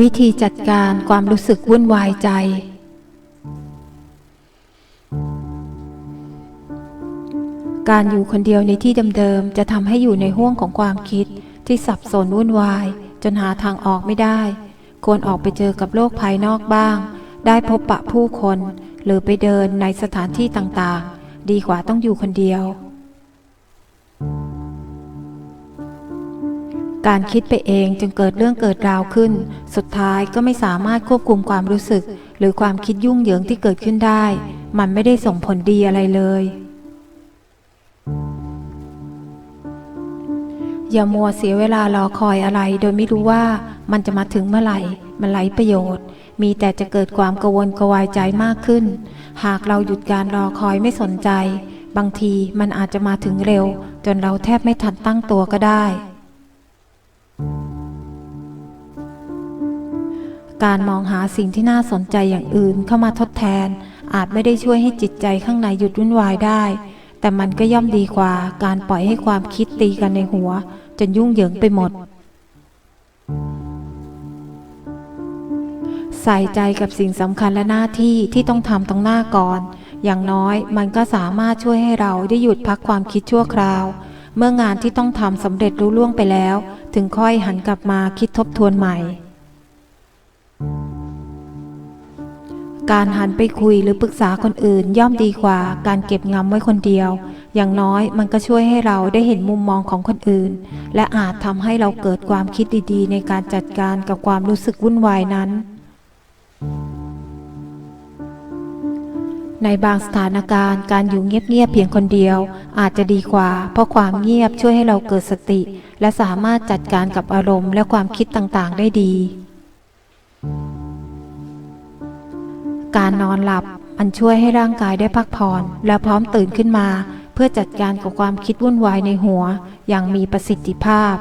วิธีจัดการความรู้สึกวุ่นวายใจ การอยู่คนเดียวในที่เดิมๆจะทำให้อยู่ในห้วงของความคิดที่สับสนวุ่นวาย จนหาทางออกไม่ได้ ควรออกไปเจอกับโลกภายนอกบ้าง ได้พบปะผู้คน หรือไปเดินในสถานที่ต่างๆ ดีกว่าต้องอยู่คนเดียว การคิดไปเองจึงเกิดเรื่องเกิดราวขึ้น สุดท้ายก็ไม่สามารถควบคุมความรู้สึก หรือความคิดยุ่งเหยิงที่เกิดขึ้นได้ มันไม่ได้ส่งผลดีอะไรเลย อย่ามัวเสียเวลารอคอยอะไร โดยไม่รู้ว่ามันจะมาถึงเมื่อไหร่ มันไร้ประโยชน์ มีแต่จะเกิดความกังวลกวายใจมากขึ้น หากเราหยุดการรอคอยไม่สนใจ บางทีมันอาจจะมาถึงเร็ว จนเราแทบไม่ทันตั้งตัวก็ได้ การมองหาสิ่งที่น่าสนใจอย่างอื่นเข้ามาทดแทน อาจไม่ได้ช่วยให้จิตใจข้างในหยุดวุ่นวายได้ แต่มันก็ย่อมดีกว่าการปล่อยให้ความคิดตีกันในหัว จนยุ่งเหยิงไปหมด ใส่ใจกับสิ่งสำคัญและหน้าที่ที่ต้องทำตรงหน้าก่อน อย่างน้อยมันก็สามารถช่วยให้เราได้หยุดพักความคิดชั่วคราว เมื่องานที่ต้องทำสำเร็จรุ่ล่วงไปแล้ว ถึงค่อยหันกลับมาคิดทบทวนใหม่ การหันไปคุยหรือปรึกษาคนอื่นย่อมดีกว่าการเก็บงำไว้คนเดียว อย่างน้อยมันก็ช่วยให้เราได้เห็นมุมมองของคนอื่น และอาจทำให้เราเกิดความคิดดีๆ ในการจัดการกับความรู้สึกวุ่นวายนั้น ในบางสถานการณ์การอยู่เงียบๆเพียงคนเดียว อาจจะดีกว่า เพราะความเงียบช่วยให้เราเกิดสติ และสามารถจัดการกับอารมณ์และความคิดต่างๆ ได้ดี การนอนหลับมันช่วยให้ร่างกายได้พักผ่อนและพร้อมตื่นขึ้นมา เพื่อจัดการกับความคิดวุ่นวายในหัว อย่างมีประสิทธิภาพ